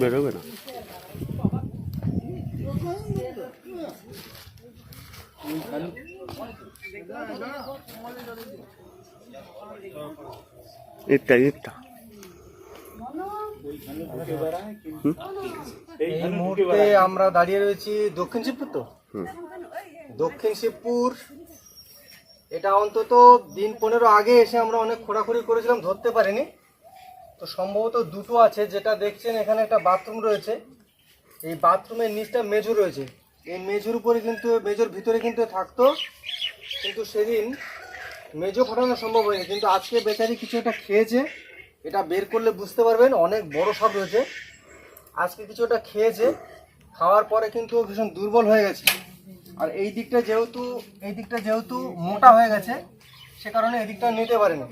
বেরোবে না ইটটা ইটটা। এই মুহূর্তে আমরা দাঁড়িয়ে রয়েছি দক্ষিণ শিবপুর তো? দক্ষিণ শিবপুর এটা অন্তত দিন পনেরো আগে এসে আমরা অনেক খোঁড়াখুড়ি করেছিলাম ধরতে পারিনি। তো সম্ভবত দুটো আছে যেটা দেখছেন এখানে একটা বাথরুম রয়েছে। এই বাথরুমের নিচটা মেজর রয়েছে। এই মেজর উপরে কিন্তু মেজর ভিতরে কিন্তু থাকতো কিন্তু সেদিন মেজো ফাটানো সম্ভব হয়নি, কিন্তু আজকে বেচারি কিছু একটা খেয়েছে, এটা বের করলে বুঝতে পারবেন, অনেক বড় সাপ রয়েছে। আজকে কিছু একটা খেয়েছে, খাওয়ার পরে কিন্তু ভীষণ দুর্বল হয়ে গেছে। আর এই দিকটা যেহেতু, এই দিকটা যেহেতু মোটা হয়ে গেছে, সে কারণে এই দিকটা নিতে পারে না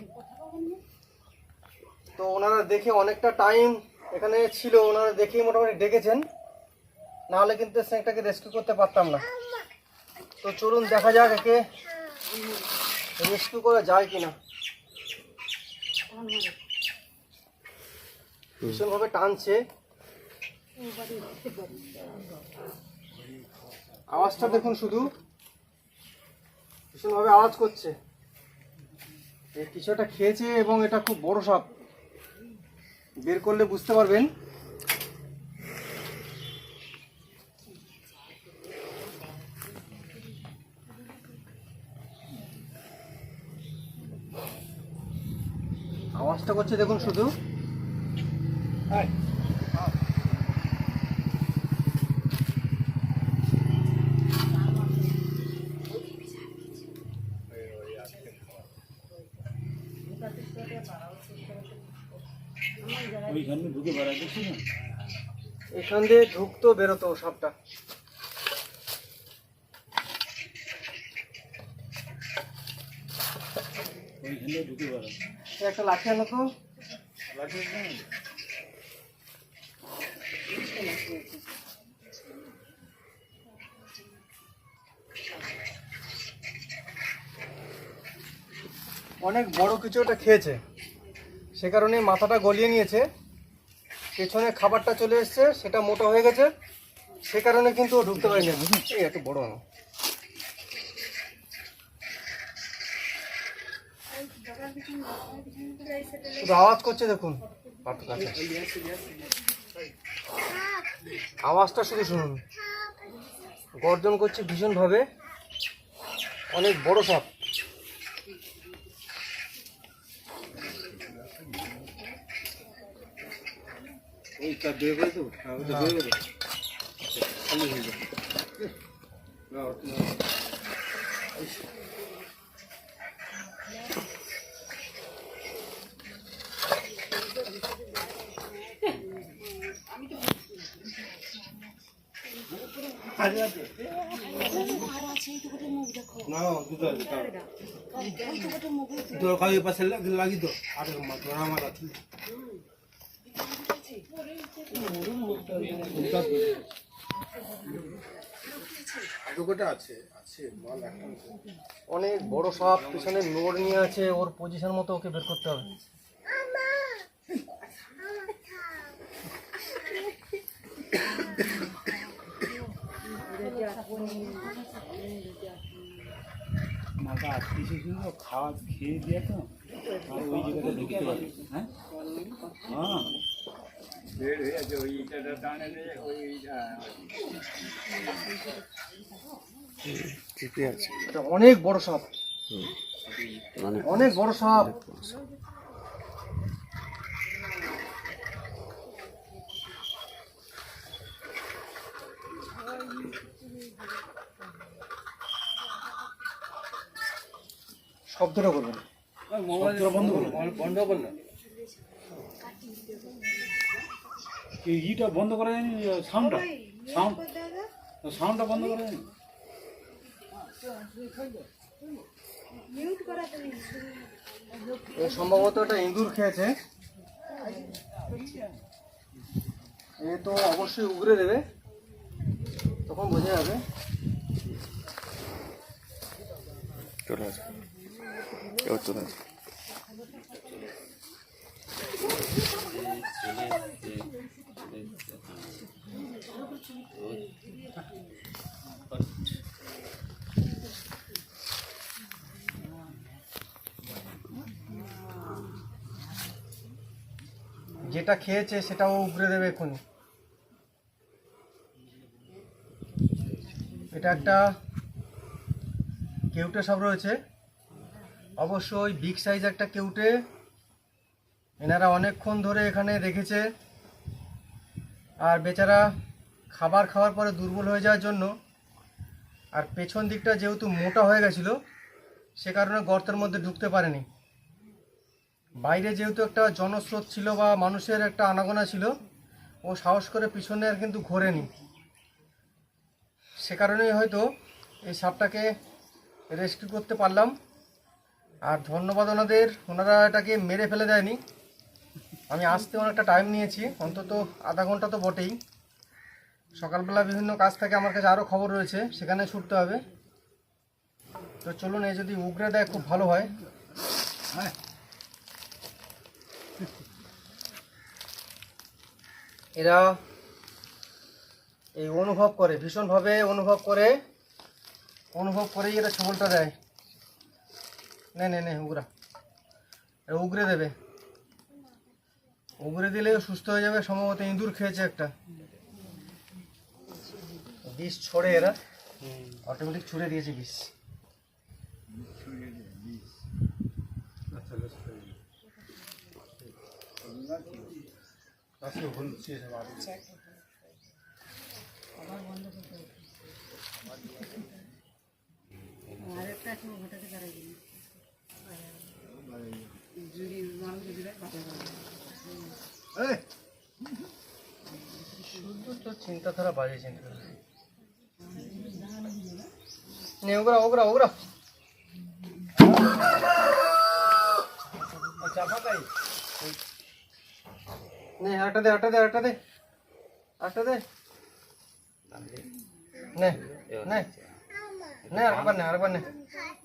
তো ওনারা দেখে অনেকটা টাইম এখানে ছিল, ওনারা দেখেই মোটামুটি ডেকেছেন। নাহলে কিন্তু স্নেকটাকে রেস্কিউ করতে পারতাম না। তো চলুন দেখা যাক একে রেস্কিউ করা যায় কিনা? ভীষণভাবে টানছে। আওয়াজটা দেখুন শুধু। ভীষণভাবে আওয়াজ করছে। কিছু একটা খেয়েছে এবং এটা খুব বড় সাপ। বের করলে বুঝতে পারবেন। আওয়াজটা করছে দেখুন শুধু। এখান দিয়ে ঢুকতো বেরোতো সবটা। ওইখানে ঢুকে বেড়াতে একটা লাঠি আনো তো। অনেক বড় কিছু একটা খেয়েছে। সে কারণে মাথাটা গলিয়ে নিয়েছে। পেছনে খাবারটা চলে এসছে, সেটা মোটা হয়ে গেছে। সে কারণে কিন্তু ঢুকতে পারেনি। এই এত বড় আনো শুধু আওয়াজ করছে দেখুন। আওয়াজটা শুধু শুনুন। গর্জন করছে ভীষণভাবে। অনেক বড় সাপ। ওইটা পাশে আমার আছে অনেক বড় সাপ, পিছনে নোড় নিয়ে আছে, ওর পজিশন মতো ওকে বের করতে হবে। মাথা আটকেছে কিন্তু খাওয়া খেয়ে দিয়ে তো আর ওই জায়গাটা ঢুকতে পারে হ্যাঁ? হ্যাঁ। ঠিকই আছে। এটা অনেক বড় সাপ। মানে অনেক বড় সাপ। শব্দটা শব্দটা বন্ধ করো বন্ধ করল। এই ইটা বন্ধ করা যায়নি? সাউন্ডটা সাউন্ড সাউন্ডটা বন্ধ করা যায়নি? সম্ভবত এটা ইঁদুর খেয়েছে। এ তো অবশ্যই উগরে দেবে। তখন বোঝা যাবে। চলে আসে এবার চলে আসে যেটা খেয়েছে সেটাও উগরে দেবে এক্ষুনি। এটা একটা কেউটে সব রয়েছে। অবশ্যই বিগ সাইজ একটা কেউটে। এনারা অনেকক্ষণ ধরে এখানে রেখেছে আর বেচারা খাবার খাওয়ার পরে দুর্বল হয়ে যাওয়ার জন্য। আর পেছন দিকটা যেহেতু মোটা হয়ে গেছিল, সে কারণে গর্তের মধ্যে ঢুকতে পারেনি। বাইরে যেহেতু একটা জনস্রোত ছিল বা মানুষের একটা আনাগোনা ছিল, ও সাহস করে পিছনে আর কিন্তু ঘোরেনি। সে কারণেই হয়তো এই সাপটাকে রেস্কিউ করতে পারলাম। আর ধন্যবাদ ওনাদের। ওনারা এটাকে মেরে ফেলে দেয়নি। আমি আসতে অনেকটা টাইম নিয়েছি। অন্তত আধা ঘণ্টা তো বটেই। সকালবেলা বিভিন্ন কাজ থেকে, আমার কাছে আরও খবর রয়েছে, সেখানে ছুটতে হবে। তো চলুন, এই যদি উগরে দেয় খুব ভালো হয়। এরা এই অনুভব করে, ভীষণভাবে অনুভব করে, অনুভব করেই এরা ছবলটা দেয়। নে নে নে, উগরা। উগরে দেবে। উগরে দিলে সুস্থ হয়ে যাবে, সম্ভবত ইঁদুর খেয়েছে একটা। বিষ ছড়ে এরা। অটোমেটিক ছুড়ে দিয়েছে বিষ। শুধু তো চিন্তাধারা বাজে চিন্তাধারা নে ওগরা ওগরা ওগরা চাপা কাই নে আটা দে আটা দে আটা দে আটা দে নে নে নে আরেকবার নে আরেকবার নে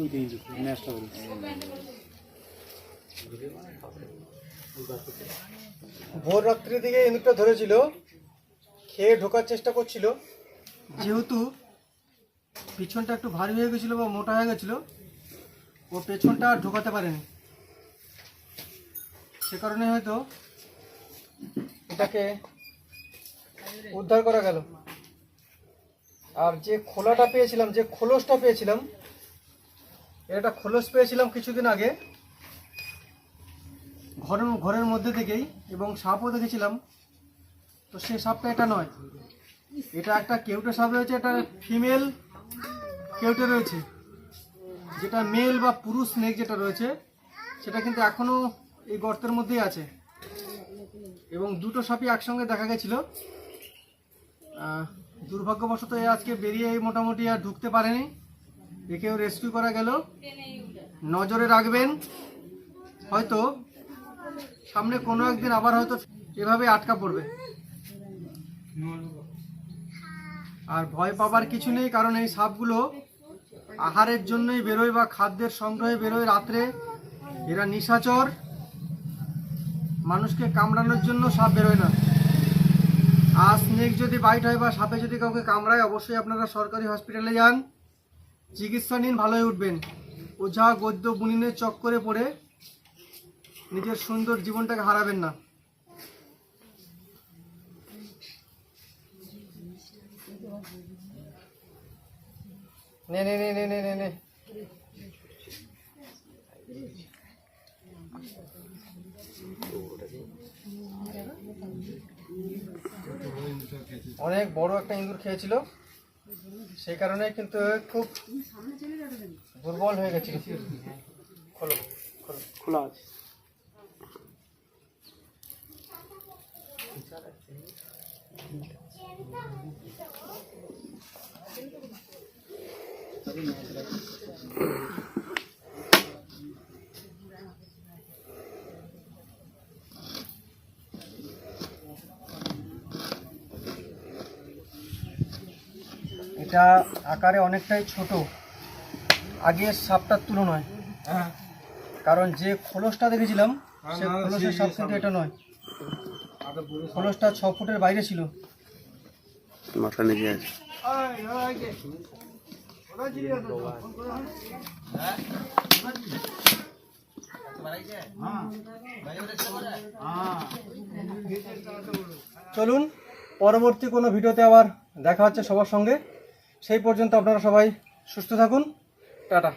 ওই দিন বলি ভোর রাত্রির দিকে ইঁদুরটা ধরেছিল, খেয়ে ঢোকার চেষ্টা করছিল। যেহেতু পিছনটা একটু ভারী হয়ে গেছিল বা মোটা হয়ে গেছিল, ও পেছনটা আর ঢোকাতে পারেনি। সে কারণে হয়তো এটাকে উদ্ধার করা গেল। আর যে খোলাটা পেয়েছিলাম, যে খোলসটা পেয়েছিলাম একটা খোলস পেয়েছিলাম কিছুদিন আগে। ঘরের ঘরের মধ্যে থেকেই এবং সাপও দেখেছিলাম। তো সে সাপটা এটা নয়। এটা একটা কেউটে সাপ রয়েছে, এটা ফিমেল কেউটে রয়েছে। যেটা মেল বা পুরুষ স্নেক যেটা রয়েছে, সেটা কিন্তু এখনও এই গর্তের মধ্যেই আছে। এবং দুটো সাপই একসঙ্গে দেখা গেছিল। দুর্ভাগ্যবশত আজকে বেরিয়ে মোটামুটি আর ঢুকতে পারেনি। একেও রেস্কিউ করা গেল। নজরে রাখবেন। হয়তো সামনে কোনো একদিন আবার হয়তো এভাবে আটকা পড়বে। আর ভয় পাবার কিছু নেই কারণ এই সাপগুলো আহারের জন্যই বেরোয় বা খাদ্যের সংগ্রহে বেরোয় রাত্রে। এরা নিশাচর। মানুষকে কামড়ানোর জন্য সাপ বেরোয় না। আর স্নেক যদি বাইট হয় বা সাপে যদি কাউকে কামড়ায় অবশ্যই আপনারা সরকারি হসপিটালে যান। চিকিৎসা নিন, ভালোই উঠবেন। উঠবেন ওঝা গদ্য বুনিনের চক্করে পড়ে নিজের সুন্দর জীবনটাকে হারাবেন না, নে নে নে নে নে নে। অনেক বড় একটা ইঁদুর খেয়েছিল। সেই কারণে কিন্তু খুব দুর্বল হয়ে গেছে খোলো খোলো। খোলা আছে। এটা আকারে অনেকটাই ছোট। আগের সাপটার তুলনায়। কারণ যে খোলসটা দেখেছিলাম সে খোলসের সাপ কিন্তু এটা নয়। খোলসটা ছ ফুটের বাইরে ছিল। মাথা নিচে আছে। চলুন পরবর্তী কোনো ভিডিওতে আবার দেখা হচ্ছে সবার সঙ্গে। সেই পর্যন্ত আপনারা সবাই সুস্থ থাকুন। টাটা।